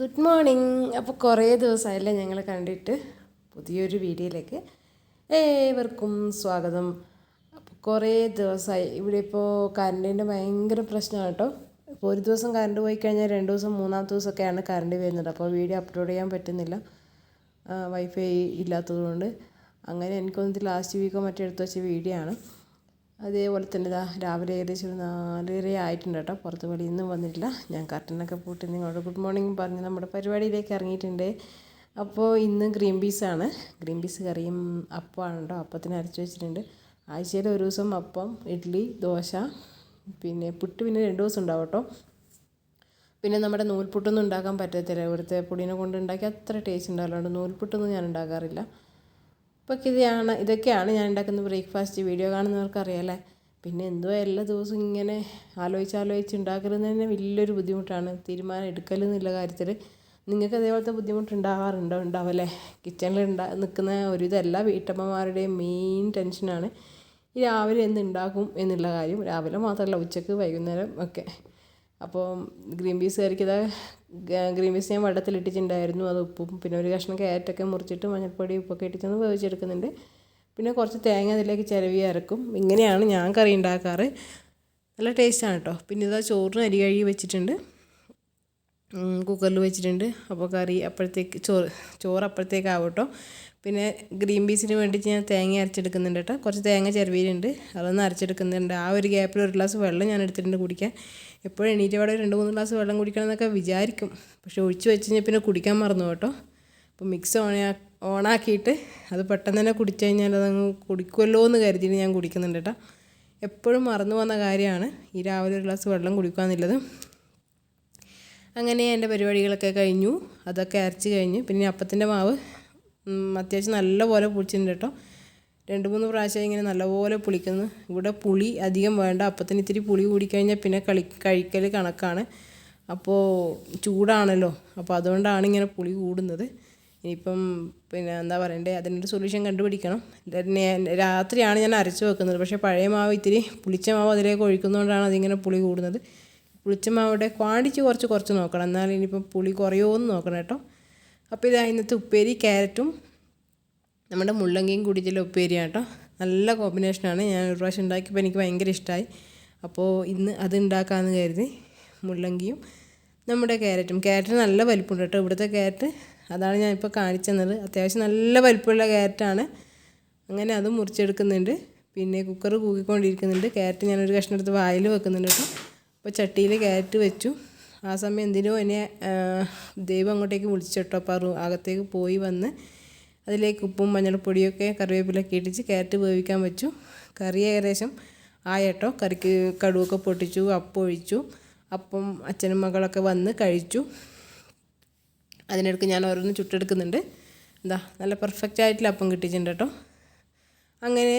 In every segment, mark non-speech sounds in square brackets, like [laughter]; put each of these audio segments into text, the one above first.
Good morning അപ്പോൾ കുറേ ദിവസമായല്ലേ ഞങ്ങൾ കണ്ടിട്ട് പുതിയൊരു വീഡിയോയിലേക്ക് ഏവർക്കും സ്വാഗതം. അപ്പോൾ കുറേ ദിവസമായി ഇവിടെ ഇപ്പോൾ കറണ്ടിന്റെ ഭയങ്കര പ്രശ്നമാണ് കേട്ടോ. ഇപ്പോൾ ഒരു ദിവസം കറണ്ട് പോയി കഴിഞ്ഞാൽ രണ്ട് ദിവസം മൂന്നാമത്തെ ദിവസമൊക്കെയാണ് കറണ്ട് വരുന്നത്. അപ്പോൾ വീഡിയോ അപ്ലോഡ് ചെയ്യാൻ പറ്റുന്നില്ല. വൈഫൈ ഇല്ലാത്തതുകൊണ്ട്. അങ്ങനെ എനിക്കൊന്നിട്ട് ലാസ്റ്റ് വീക്കോ മറ്റേ എടുത്ത് വെച്ച വീഡിയോ ആണ്. അതേപോലെ തന്നെ ഇതാ രാവിലെ ഏകദേശം ഒരു നാലര ആയിട്ടുണ്ട് കേട്ടോ. പുറത്ത് വെളി ഇന്നും വന്നിട്ടില്ല. ഞാൻ കർട്ടനൊക്കെ പൂട്ടി നിങ്ങളോട് ഗുഡ് മോർണിംഗ് പറഞ്ഞ് നമ്മുടെ പരിപാടിയിലേക്ക് ഇറങ്ങിയിട്ടുണ്ട്. അപ്പോൾ ഇന്ന് ഗ്രീൻ പീസാണ് ഗ്രീൻ പീസ് കറിയും അപ്പമാണ് കേട്ടോ. അപ്പത്തിന് അരച്ച് വെച്ചിട്ടുണ്ട്. ആഴ്ചയിൽ ഒരു ദിവസം അപ്പം ഇഡ്ഡലി ദോശ പിന്നെ പുട്ട് പിന്നെ രണ്ട് ദിവസം ഉണ്ടാവും കേട്ടോ. പിന്നെ നമ്മുടെ നൂൽപുട്ടൊന്നും ഉണ്ടാക്കാൻ പറ്റത്തില്ല. ഇവിടുത്തെ പൊടീനെ കൊണ്ട് ഉണ്ടാക്കി അത്ര ടേസ്റ്റ് ഉണ്ടാവില്ല. അതുകൊണ്ട് നൂൽപുട്ടൊന്നും ഞാൻ ഉണ്ടാക്കാറില്ല. അപ്പോൾ ഇതാണ് ഇതൊക്കെയാണ് ഞാൻ ഉണ്ടാക്കുന്ന ബ്രേക്ക്ഫാസ്റ്റ് വീഡിയോ കാണുന്നവർക്ക് അറിയാമല്ലേ പിന്നെ എന്തോ എല്ലാ ദിവസവും ഇങ്ങനെ ആലോചിച്ച് ആലോചിച്ച് ഉണ്ടാക്കുന്നത് തന്നെ വലിയൊരു ബുദ്ധിമുട്ടാണ് തീരുമാനം എടുക്കലെന്നുള്ള കാര്യത്തിൽ. നിങ്ങൾക്ക് അതേപോലത്തെ ബുദ്ധിമുട്ട് ഉണ്ടാകാറുണ്ടോ ഉണ്ടാവല്ലേ കിച്ചണിൽ ഉണ്ടാ നിൽക്കുന്ന ഒരു എല്ലാ വീട്ടമ്മമാരുടെയും മെയിൻ ടെൻഷനാണ് ഈ രാവിലെ എന്ത് ഉണ്ടാക്കും എന്നുള്ള കാര്യം രാവിലെ മാത്രമല്ല ഉച്ചയ്ക്ക് വൈകുന്നേരം ഒക്കെ. അപ്പോൾ ഗ്രീൻ പീസ് കറിക്ക് ഇതാ ഗ്രീൻ പീസ് ഞാൻ വെള്ളത്തിലിട്ടിട്ടുണ്ടായിരുന്നു അത് ഉപ്പും പിന്നെ ഒരു കഷ്ണം ക്യാരറ്റൊക്കെ മുറിച്ചിട്ട് മഞ്ഞൾപ്പൊടി ഉപ്പൊക്കെ ഇട്ടിട്ടൊന്ന് വേവിച്ചെടുക്കുന്നുണ്ട്. പിന്നെ കുറച്ച് തേങ്ങ അതിലേക്ക് ചിരവി അരക്കും. ഇങ്ങനെയാണ് ഞാൻ കറി ഉണ്ടാക്കാറ്. നല്ല ടേസ്റ്റാണ് കേട്ടോ പിന്നെ ഇതാ ചോറിന് അരി കഴുകി വെച്ചിട്ടുണ്ട്. കുക്കറിൽ വെച്ചിട്ടുണ്ട്. അപ്പോൾ കറി അപ്പോഴത്തേക്ക് ചോറ് ചോറ് അപ്പോഴത്തേക്ക് ആവട്ടോ പിന്നെ ഗ്രീൻ പീസിന് വേണ്ടിയിട്ട് ഞാൻ തേങ്ങ അരച്ചെടുക്കുന്നുണ്ട് കേട്ടോ. കുറച്ച് തേങ്ങ ചിരവിയിലുണ്ട് അതൊന്ന് അരച്ചെടുക്കുന്നുണ്ട്. ആ ഒരു ഗ്യാപ്പിൽ ഒരു ഗ്ലാസ് വെള്ളം ഞാൻ എടുത്തിട്ടുണ്ട് കുടിക്കാൻ. എപ്പോഴും എണീറ്റ് പാടെ രണ്ട് മൂന്ന് ഗ്ലാസ് വെള്ളം കുടിക്കണം എന്നൊക്കെ വിചാരിക്കും. പക്ഷേ ഒഴിച്ച് വെച്ച് കഴിഞ്ഞാൽ പിന്നെ കുടിക്കാൻ മറന്നു കേട്ടോ. അപ്പോൾ മിക്സ് ഓൺ ഓണാക്കിയിട്ട് അത് പെട്ടെന്ന് തന്നെ കുടിച്ചു കഴിഞ്ഞാൽ അതങ്ങ് കുടിക്കുമല്ലോ എന്ന് കരുതിയിട്ട് ഞാൻ കുടിക്കുന്നുണ്ട് കേട്ടോ. എപ്പോഴും മറന്നു പോകുന്ന കാര്യമാണ് ഈ രാവിലെ ഒരു ഗ്ലാസ് വെള്ളം കുടിക്കുക എന്നുള്ളത് അങ്ങനെ എന്റെ പരിപാടികളൊക്കെ കഴിഞ്ഞു. അതൊക്കെ അരച്ച് കഴിഞ്ഞ്. പിന്നെ അപ്പത്തിന്റെ മാവ് അത്യാവശ്യം നല്ലപോലെ പുളിച്ചിട്ടുണ്ട് കേട്ടോ. രണ്ട് മൂന്ന് പ്രാവശ്യം ഇങ്ങനെ നല്ലപോലെ പുളിക്കുന്നു. ഇവിടെ പുളി അധികം വേണ്ട. അപ്പത്തിന് ഇത്തിരി പുളി കൂടിക്കഴിഞ്ഞാൽ പിന്നെ കളി കഴിക്കൽ കണക്കാണ്. അപ്പോൾ ചൂടാണല്ലോ. അപ്പോൾ അതുകൊണ്ടാണ് ഇങ്ങനെ പുളി കൂടുന്നത്. ഇനിയിപ്പം പിന്നെ എന്താ പറയണ്ടേ? അതിനൊരു സൊല്യൂഷൻ കണ്ടുപിടിക്കണം. രാത്രിയാണ് ഞാൻ അരച്ച് വെക്കുന്നത്. പക്ഷേ പഴയ മാവ് ഇത്തിരി പുളിച്ച മാവ് അതിലേക്ക് ഒഴിക്കുന്നതുകൊണ്ടാണ് അതിങ്ങനെ പുളി കൂടുന്നത്. പുളിച്ച മാവിടെ ക്വാണ്ടിറ്റി കുറച്ച് കുറച്ച് നോക്കണം. എന്നാൽ ഇനിയിപ്പം പുളി കുറയുമോ എന്ന് നോക്കണം കേട്ടോ. അപ്പോൾ ഇത് ഇന്നത്തെ ഉപ്പേരി ക്യാരറ്റും നമ്മുടെ മുള്ളങ്കിയും കൂടിയിട്ടുള്ള ഉപ്പേരിയാണ് കേട്ടോ. നല്ല കോമ്പിനേഷനാണ് ഞാൻ ഒരു പ്രാവശ്യം ഉണ്ടാക്കിയപ്പോൾ എനിക്ക് ഭയങ്കര ഇഷ്ടമായി അപ്പോൾ ഇന്ന് അത് ഉണ്ടാക്കാമെന്ന് കരുതി മുള്ളങ്കിയും നമ്മുടെ ക്യാരറ്റും. ക്യാരറ്റ് നല്ല വലിപ്പമുണ്ട് കേട്ടോ. ഇവിടുത്തെ ക്യാരറ്റ് അതാണ് ഞാൻ ഇപ്പോൾ തന്നത് അത്യാവശ്യം നല്ല വലിപ്പമുള്ള ക്യാരറ്റാണ്. അങ്ങനെ അത് മുറിച്ചെടുക്കുന്നുണ്ട്. പിന്നെ കുക്കർ കൂക്കിക്കൊണ്ടിരിക്കുന്നുണ്ട് ക്യാരറ്റ് ഞാനൊരു കഷ്ണം എടുത്ത് വായിൽ വെക്കുന്നുണ്ട് കേട്ടോ. അപ്പോൾ ചട്ടിയിൽ ക്യാരറ്റ് വെച്ചു. ആ സമയം എന്തിനോ എന്നെ ദൈവം അങ്ങോട്ടേക്ക് വിളിച്ചിട്ടോ. പറു അകത്തേക്ക് പോയി വന്ന് അതിലേക്ക് ഉപ്പും മഞ്ഞൾപ്പൊടിയൊക്കെ കറിവേപ്പിലൊക്കെ ഇടിച്ച് ക്യാരറ്റ് വേവിക്കാൻ വെച്ചു. കറി ഏകദേശം ആയട്ടോ. കറിക്ക് കടുവൊക്കെ പൊട്ടിച്ചു അപ്പം ഒഴിച്ചു അപ്പം അച്ഛനും മകളൊക്കെ വന്ന് കഴിച്ചു. അതിനിടയ്ക്ക് ഞാൻ ഓരോന്ന് ചുട്ടെടുക്കുന്നുണ്ട്. എന്താ നല്ല പെർഫെക്റ്റ് ആയിട്ടുള്ള അപ്പം കിട്ടിയിട്ടുണ്ട് കേട്ടോ. അങ്ങനെ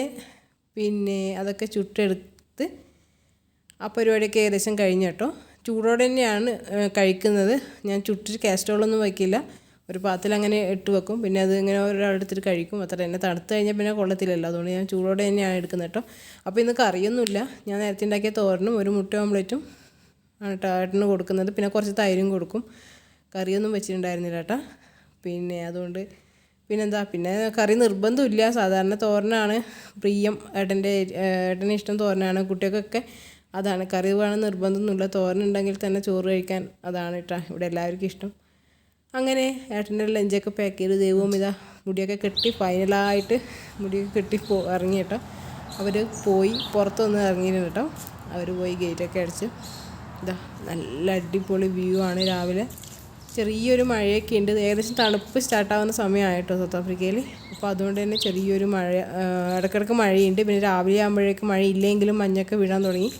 പിന്നെ അതൊക്കെ ചുട്ടെടുത്ത് ആ പരിപാടിയൊക്കെ ഏകദേശം കഴിഞ്ഞു കേട്ടോ. ചൂടോടെ തന്നെയാണ് കഴിക്കുന്നത്. ഞാൻ ചുട്ടിട്ട് കാസ്ട്രോളൊന്നും വയ്ക്കില്ല ഒരു പാത്രത്തിൽ അങ്ങനെ ഇട്ട് വെക്കും. പിന്നെ അത് ഇങ്ങനെ ഒരാളെടുത്തിട്ട് കഴിക്കും. അത്ര തന്നെ തണുത്ത് കഴിഞ്ഞാൽ പിന്നെ കൊള്ളത്തില്ലല്ലോ. അതുകൊണ്ട് ഞാൻ ചൂടോടെ തന്നെയാണ് എടുക്കുന്നത് കേട്ടോ. അപ്പോൾ ഇന്ന് കറിയൊന്നുമില്ല. ഞാൻ നേരത്തെ ഉണ്ടാക്കിയ തോരനും ഒരു മുട്ട ഓംലെറ്റും ആണ് ഏട്ടന് കൊടുക്കുന്നത്. പിന്നെ കുറച്ച് തൈരും കൊടുക്കും. കറിയൊന്നും വെച്ചിട്ടുണ്ടായിരുന്നില്ല കേട്ടോ പിന്നെ അതുകൊണ്ട് പിന്നെന്താ? പിന്നെ കറി നിർബന്ധമില്ല. സാധാരണ തോരനാണ്. പ്രിയം ഏട്ടന്റെ ഏട്ടന് ഇഷ്ടം തോരനാണ്. കുട്ടികൾക്കൊക്കെ അതാണ്. കറി വേണം നിർബന്ധമൊന്നുമില്ല. തോരനുണ്ടെങ്കിൽ തന്നെ ചോറ് കഴിക്കാൻ അതാണ് കേട്ടോ ഇവിടെ എല്ലാവർക്കും ഇഷ്ടം. അങ്ങനെ ഏട്ടന്റെ ലഞ്ചൊക്കെ പാക്ക് ചെയ്ത് ദൈവവും ഇതാ മുടിയൊക്കെ കെട്ടി ഫൈനലായിട്ട് മുടിയൊക്കെ കെട്ടി പോ ഇറങ്ങി കേട്ടോ അവർ പോയി പുറത്തൊന്ന് ഇറങ്ങിയിരുന്നു കേട്ടോ അവർ പോയി ഗേറ്റൊക്കെ അടിച്ച് ഇതാ നല്ല അടിപൊളി വ്യൂ ആണ് രാവിലെ. ചെറിയൊരു മഴയൊക്കെ ഉണ്ട്. ഏകദേശം തണുപ്പ് സ്റ്റാർട്ടാവുന്ന സമയമായിട്ടോ സൗത്ത് ആഫ്രിക്കയിൽ അപ്പോൾ അതുകൊണ്ട് തന്നെ ചെറിയൊരു മഴ ഇടയ്ക്കിടയ്ക്ക് മഴയുണ്ട്. പിന്നെ രാവിലെ ആകുമ്പോഴേക്കും മഴയില്ലെങ്കിലും മഞ്ഞൊക്കെ വീഴാൻ തുടങ്ങി.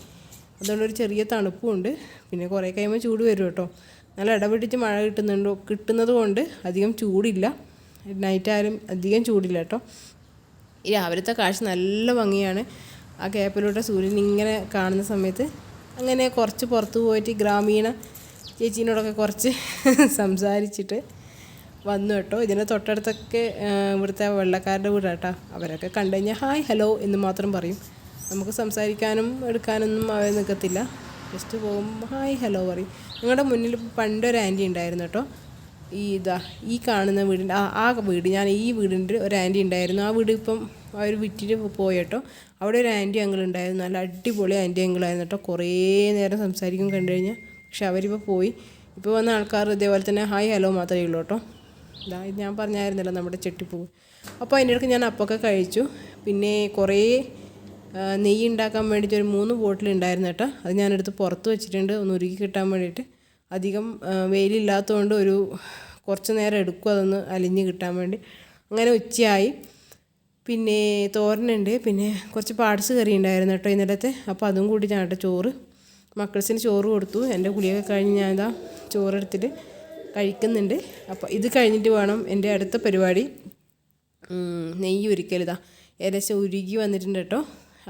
അതുകൊണ്ട് ഒരു ചെറിയ തണുപ്പും ഉണ്ട് പിന്നെ കുറേ കഴിയുമ്പോൾ ചൂട് വരും കേട്ടോ. നല്ല ഇടപെട്ടിച്ച് മഴ കിട്ടുന്നുണ്ടോ കിട്ടുന്നത് കൊണ്ട് അധികം ചൂടില്ല. നൈറ്റ് ആയാലും അധികം ചൂടില്ല കേട്ടോ. രാവിലത്തെ കാഴ്ച നല്ല ഭംഗിയാണ്. ആ ക്യാപ്പിലൂടെ സൂര്യൻ ഇങ്ങനെ കാണുന്ന സമയത്ത് അങ്ങനെ കുറച്ച് പുറത്ത് പോയിട്ട് ഗ്രാമീണ ചേച്ചീനോടൊക്കെ കുറച്ച് [laughs] സംസാരിച്ചിട്ട് വന്നു കേട്ടോ. ഇതിന്റെ തൊട്ടടുത്തൊക്കെ ഇവിടുത്തെ വെള്ളക്കാരുടെ വീടാട്ടോ അവരൊക്കെ കണ്ടു കഴിഞ്ഞാൽ ഹായ് ഹലോ എന്ന് മാത്രം പറയും. നമുക്ക് സംസാരിക്കാനും എടുക്കാനൊന്നും അവർ നിൽക്കത്തില്ല ജസ്റ്റ് പോകുമ്പോൾ ഹായ് ഹലോ പറയും. ഞങ്ങളുടെ മുന്നിൽ പണ്ടൊരു ആന്റി ഉണ്ടായിരുന്നു കേട്ടോ. ഈ ഇതാ ഈ കാണുന്ന വീടിന്റെ ആ ആ വീട് ഞാൻ ഈ വീടിന്റെ ഒരു ആന്റി ഉണ്ടായിരുന്നു. ആ വീട് ഇപ്പം അവർ വിറ്റിട്ട് പോയി കേട്ടോ. അവിടെ ഒരു ആന്റി അങ്കിൾ ഉണ്ടായിരുന്നു. നല്ല അടിപൊളി ആന്റി അങ്കിളായിരുന്നു കേട്ടോ. കുറേ നേരം സംസാരിക്കും കണ്ടു കഴിഞ്ഞാൽ പക്ഷെ അവരിപ്പോൾ പോയി. ഇപ്പോൾ വന്ന ആൾക്കാർ ഇതേപോലെ തന്നെ ഹായ് ഹലോ മാത്രമേ ഉള്ളൂ കേട്ടോ. ഇതാ ഞാൻ പറഞ്ഞായിരുന്നല്ലോ നമ്മുടെ ചെട്ടിപ്പൂവ് അപ്പോൾ അതിന്റെ ഇടയ്ക്ക് ഞാൻ അപ്പൊക്കെ കഴിച്ചു. പിന്നെ കുറേ നെയ്യ് ഉണ്ടാക്കാൻ വേണ്ടിയിട്ട് ഒരു മൂന്ന് ബോട്ടിൽ ഉണ്ടായിരുന്നു കേട്ടോ. അത് ഞാനെടുത്ത് പുറത്ത് വെച്ചിട്ടുണ്ട്. ഒന്ന് ഉരുക്കി കിട്ടാൻ വേണ്ടിയിട്ട്. അധികം വെയിലില്ലാത്തതുകൊണ്ട് ഒരു കുറച്ച് നേരം എടുക്കും അതൊന്ന് അലിഞ്ഞ് കിട്ടാൻ വേണ്ടി. അങ്ങനെ ഉച്ചയായി. പിന്നെ തോരനുണ്ട്. പിന്നെ കുറച്ച് പാട്സ് കറി ഉണ്ടായിരുന്നു കേട്ടോ ഇന്നലത്തെ. അപ്പോൾ അതും കൂടി ഞാൻ കേട്ടോ ചോറ്. മക്കൾസിന് ചോറ് കൊടുത്തു. എന്റെ കുളിയൊക്കെ കഴിഞ്ഞ് ഞാൻ ഇതാ ചോറെടുത്തിട്ട് കഴിക്കുന്നുണ്ട്. അപ്പോൾ ഇത് കഴിഞ്ഞിട്ട് വേണം എന്റെ അടുത്ത പരിപാടി. നെയ്യ് ഒരിക്കലിതാ ഏകദേശം ഉരുകി വന്നിട്ടുണ്ട് കേട്ടോ.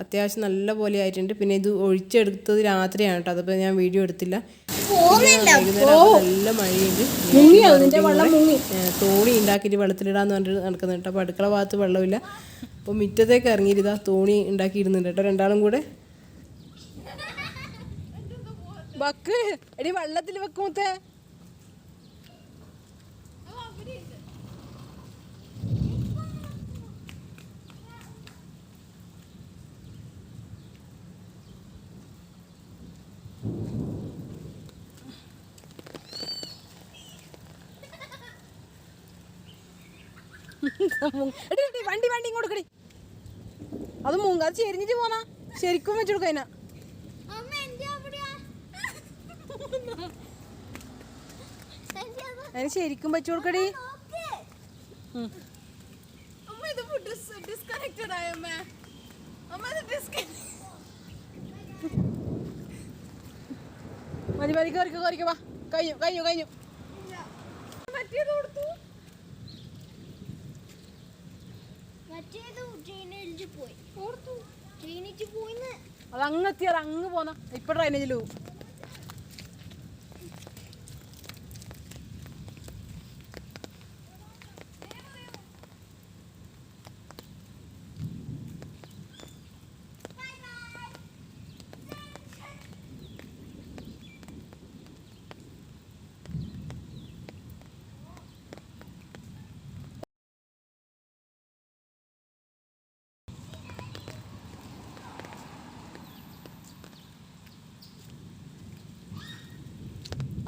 അത്യാവശ്യം നല്ല പോലെ ആയിട്ടുണ്ട്. പിന്നെ ഇത് ഒഴിച്ചെടുത്തത് രാത്രിയാണ് കേട്ടോ. അതിപ്പോൾ ഞാൻ വീഡിയോ എടുത്തില്ല. നല്ല മഴയുണ്ട്. തോണി ഉണ്ടാക്കിയിട്ട് വെള്ളത്തിലിടാന്ന് പറഞ്ഞിട്ട് നടക്കുന്നുണ്ട് കേട്ടോ. അപ്പോൾ അടുക്കള ഭാഗത്ത് വെള്ളമില്ല. അപ്പോൾ മുറ്റത്തേക്ക് ഇറങ്ങിയിരുതാ തോണി തോണി ഉണ്ടാക്കിയിടുന്നുണ്ട് കേട്ടോ രണ്ടാളും കൂടെ. ബക്ക് എടി വെള്ളത്തിൽ വെക്കുമത്തേ എടി വണ്ടി വണ്ടി ഇങ്ങോട്ട് കടി അത് മൂങ്ങ അത് ചെരിഞ്ഞിട്ട് പോന്നാ. ശരിക്കും വെച്ചെടുക്ക അതിനാ. അതിന് ശരിക്കും വെച്ചു കൊടുക്കടി ഡിസ്കണക്റ്റഡ് ആയ അമ്മ. അമ്മ ഡിസ്കണക്ട് മതി മതി കയറിക്കോ കയറിക്കോ വാ. കഴിഞ്ഞു കഴിഞ്ഞു കഴിഞ്ഞു. പറ്റിയത് കൊടുത്തു. മറ്റേത് ട്രെയിനിൽ പോയി. ഓർത്തു? ട്രെയിനിൽ പോയിന്ന്. അത് അങ്ങ് എത്തിയത് അങ്ങ് പോന്ന ഇപ്പൊ ട്രെയിനേജിലു പോകും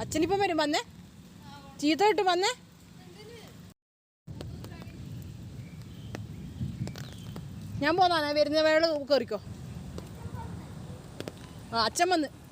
അച്ഛനിപ്പം വരും വന്നേ. ചീത്ത കിട്ട് വന്നേ. ഞാൻ പോന്നാ വരുന്ന വേള കയറിക്കോ. ആ അച്ഛൻ വന്ന്.